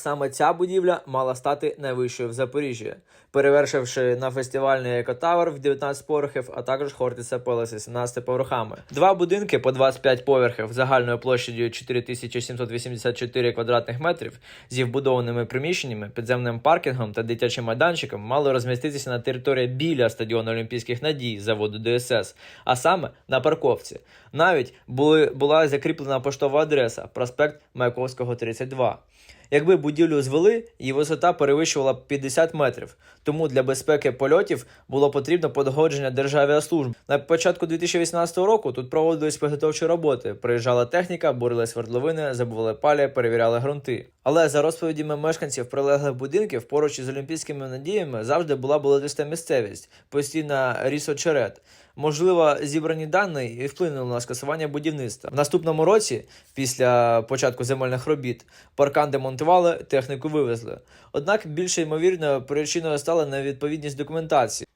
Саме ця будівля мала стати найвищою в Запоріжжі, перевершивши на фестивальний екотавер в 19 поверхів, а також Хортиця Пелеси 17 поверхами. Два будинки по 25 поверхів загальною площадю 4784 квадратних метрів зі вбудованими приміщеннями, підземним паркінгом та дитячим майданчиком мали розміститися на території біля стадіону Олімпійських надій заводу ДСС, а саме на парковці. Навіть були, була закріплена поштова адреса проспект Маяковського 32. Якби будівлю звели, її висота перевищувала 50 метрів. Тому для безпеки польотів було потрібно погодження Державіаслужб. На початку 2018 року тут проводились підготовчі роботи. Приїжджала техніка, бурили свердловини, забували палі, перевіряли ґрунти. Але за розповідями мешканців прилеглих будинків поруч із олімпійськими надіями завжди була болотиста місцевість, постійна ріс очерет. Можливо, зібрані дані і вплинули на скасування будівництва. В наступному році, після початку земельних робіт, паркан демонтували, техніку вивезли. Однак більше ймовірною причиною стала невідповідність документації.